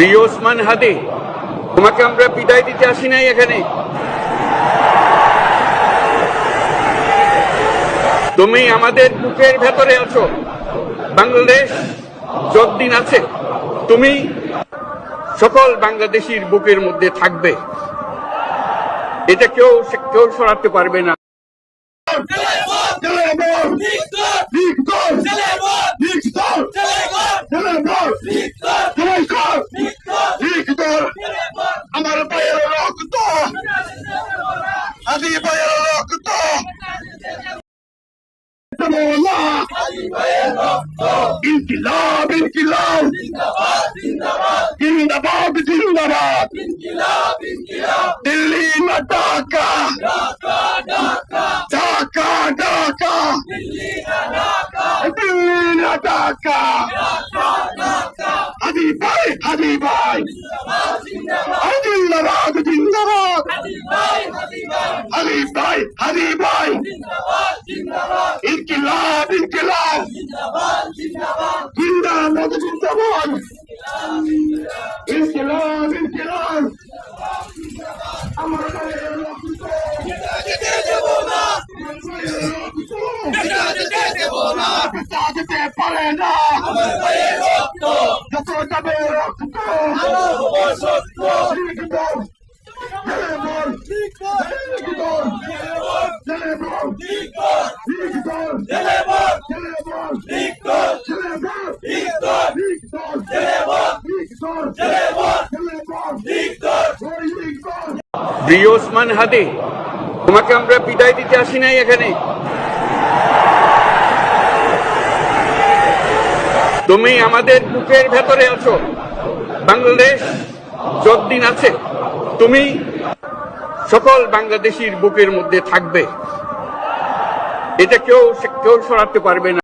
প্রিয় ওসমান হাদি তোমাকে আমরা বিদায় দিতে আসি নাই এখানে তুমি আমাদের বুকের ভেতরে আছো বাংলাদেশ যতদিন আছে তুমি সকল বাংলাদেশির বুকের মধ্যে থাকবে এটা কেউ কেউ সরাতে পারবে না আদি পায়ের রক্ত ইনকিলাব ইনকিলাব। জিন্দাবাদ জিন্দাবাদ। দিল্লি না ঢাকা। ঢাকা ঢাকা। দিল্লি না ঢাকা। হাদি ভাই হাদি ভাই। জিন্দাবাদ জিন্দাবাদ। হাদি ভাই হাদি ভাই। ইনকিলাব ইনকিলাব। জিন্দাবাদ জিন্দাবাদ। ইনকিলাব ইনকিলাব। আমার গায়ের রক্ত যেতে পারে না। যত যাবে রক্ত। প্রিয় ওসমান হাদি তোমাকে আমরা বিদায় দিতে আসি নাই এখানে। তুমি আমাদের বুকের ভেতরে আছো। বাংলাদেশ যতদিন আছে, তুমি সকল বাংলাদেশির বুকের মধ্যে থাকবে। এটা কেউ কেউ সরাতে পারবে না।